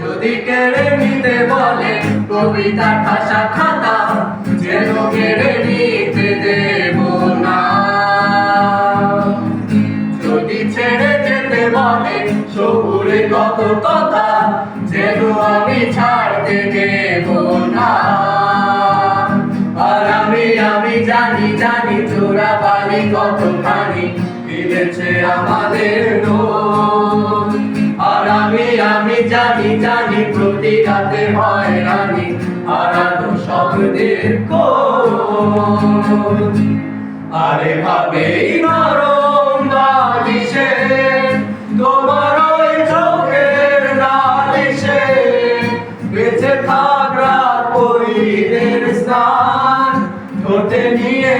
যদি কেড়ে নিতে বলে, কবিতা ঠাসা খাতা যেন কেড়ে নিতে দেব না যদি ছেড়ে যেতে বলে, সবুরে কত কথা, যেন আমি ছাড়তে দেব না। আর আমি আমি জানি জানি চোরা বালি কতখানি, মিলেছে আমাদের রোজ জানি জানি, প্রতি রাতে হয় রানি, হারানো শব্দের আরে ভাবে নরম বালিশে, তোমার ওই চোখের নালিশে বেঁচে থাক পরিদের স্নান ঠোঁটে নিয়ে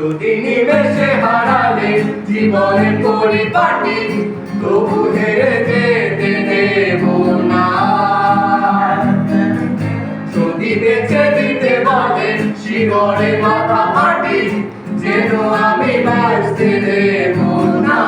যদি নিমেষে হারালে জীবনের পরিপাটি। তবু হেরে যেতে দেব না। যদি বেঁচে দিতে বলে শিগরে মাথা মাটি যেন আমি বাঁচতে দেব না।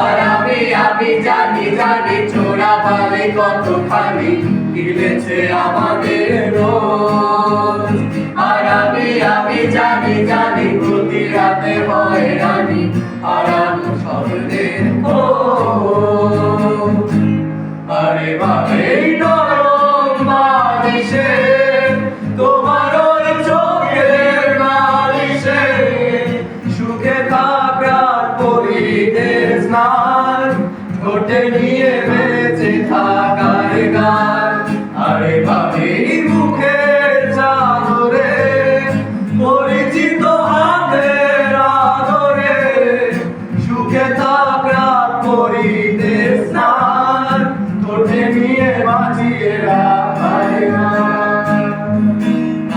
আর আমি আমি জানি জানি চোরা পালে কতখানি গিলেছে আমাদের রোজ। আর আমি আমি জানি জানি প্রতি রাতে হয় রানি হারানো খোঁজ। আরে বাবে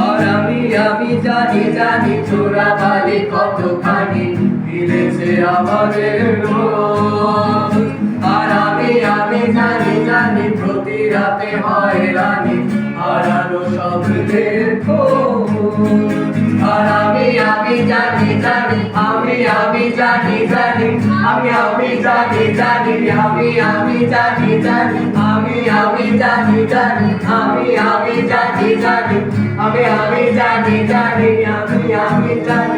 আর আমি আমি জানি জানি চোরা বালি কতখানি ফিরেছে আমাদের আর আমি আমি জানি জানি প্রতি রাতে হয় রানি হারানো শব্দের। আর আমি আমি জানি জানি আমি আমি জানি জানি, আমি আমি জানি জানি, আমি আমি জানি জানি, আমি আমি জানি জানি, আমি আমি জানি জানি, আমি আমি জানি জানি, আমি আমি জানি।